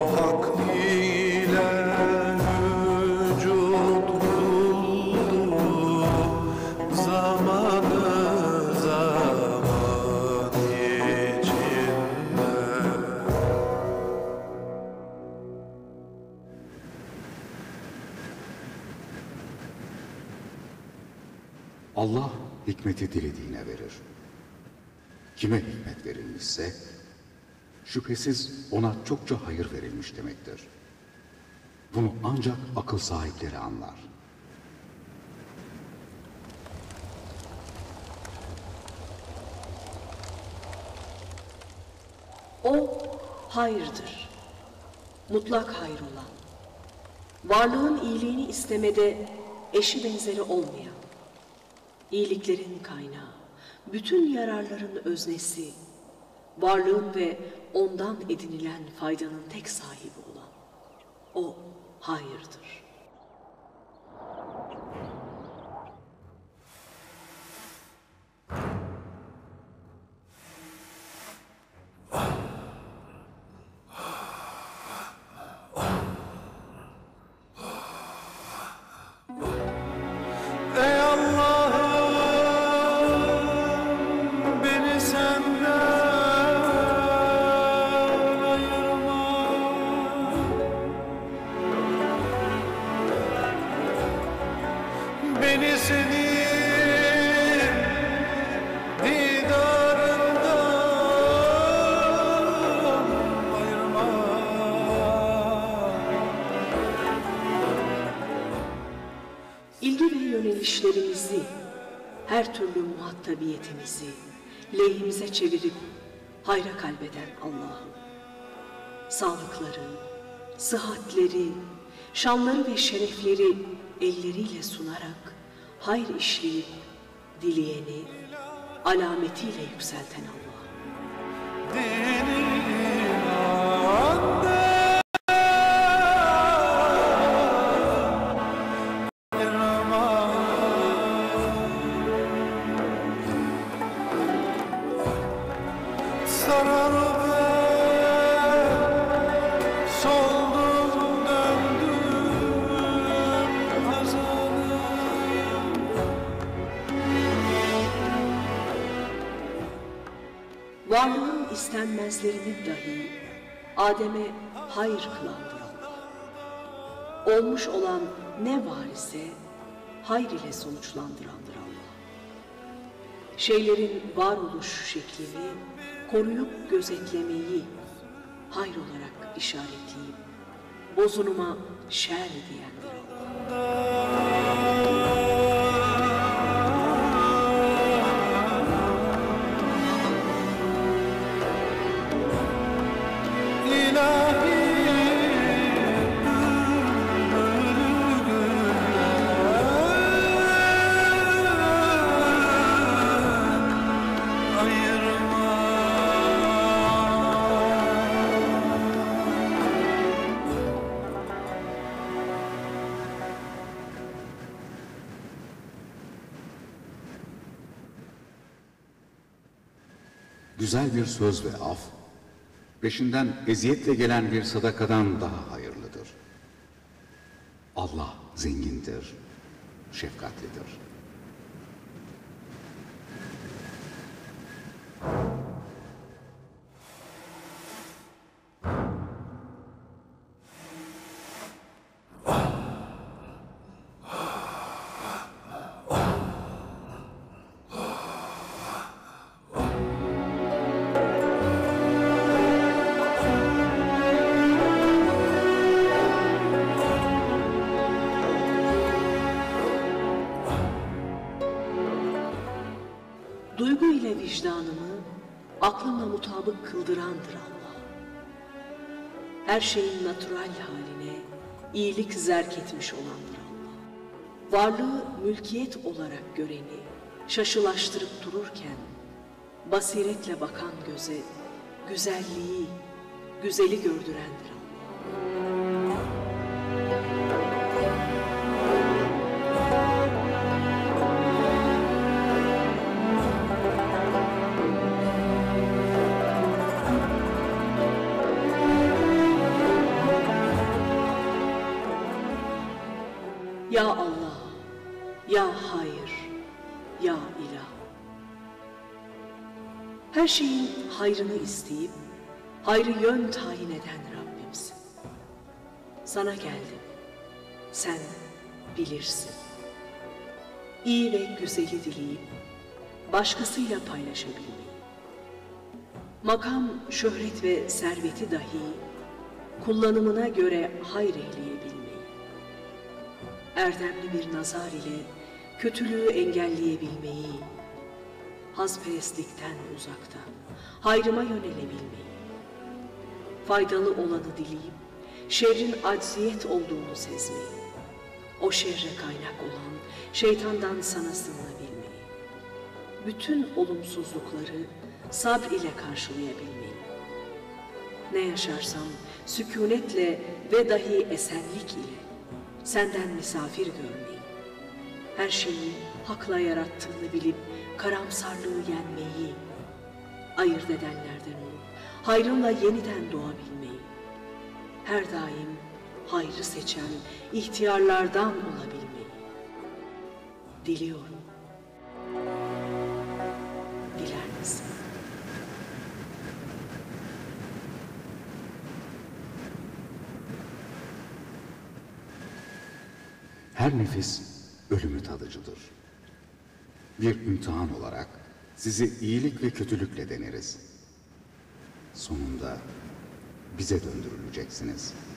Hak ile vücut zamanı zaman içinde. Allah hikmeti dilediğine verir. Kime hikmet verilmişse şüphesiz ona çokça hayır verilmiş demektir. Bunu ancak akıl sahipleri anlar. O hayırdır. Mutlak hayır olan. Varlığın iyiliğini istemede eşi benzeri olmayan. iyiliklerin kaynağı, bütün yararların öznesi, varlığın ve ondan edinilen faydanın tek sahibi olan. O hayırdır. Ve yönelişlerimizi, her türlü muhattabiyetimizi lehimize çevirip hayra kalbeden Allah'ım. Sağlıkları, sıhhatleri, şanları ve şerefleri elleriyle sunarak hayır işleyip dileyeni alametiyle yükselten Allah. Varlığın istenmezlerini dahi Adem'e hayır Allah. Olmuş olan ne var ise hayır ile sonuçlandırandır Allah. Şeylerin varoluş şeklini koruyup gözetlemeyi hayır olarak işaretleyip bozunuma şer diyendir. Güzel bir söz ve af, peşinden eziyetle gelen bir sadakadan daha hayırlıdır. Allah zengindir, şefkatlidir. İle vicdanımı aklımla mutabık kıldırandır Allah. Her şeyin natural haline iyilik zerk etmiş olandır Allah. Varlığı mülkiyet olarak göreni şaşılaştırıp dururken basiretle bakan göze güzelliği, güzeli gördürendir Allah. Ya Allah, ya hayır, ya ilah. Her şeyin hayrını isteyip, hayrı yön tayin eden Rabbimsin. Sana geldim, sen bilirsin. İyi ve güzeli dileyip, başkasıyla paylaşabilmeyi. Makam, şöhret ve serveti dahi kullanımına göre hayır eyleyebilmeyi. Erdemli bir nazar ile kötülüğü engelleyebilmeyi, hazperestlikten uzakta, hayrıma yönelebilmeyi, faydalı olanı dileyip, şerrin acziyet olduğunu sezmeyi, o şerre kaynak olan şeytandan sana sığınabilmeyi, bütün olumsuzlukları sabr ile karşılayabilmeyi, ne yaşarsam sükunetle ve dahi esenlik ile senden misafir görmeyi, her şeyi hakla yarattığını bilip karamsarlığı yenmeyi, ayırt edenlerden olup hayrınla yeniden doğabilmeyi, her daim hayrı seçen ihtiyarlardan olabilmeyi diliyorum. Her nefis ölümü tadıcıdır. Bir imtihan olarak sizi iyilik ve kötülükle deneriz. Sonunda bize döndürüleceksiniz.''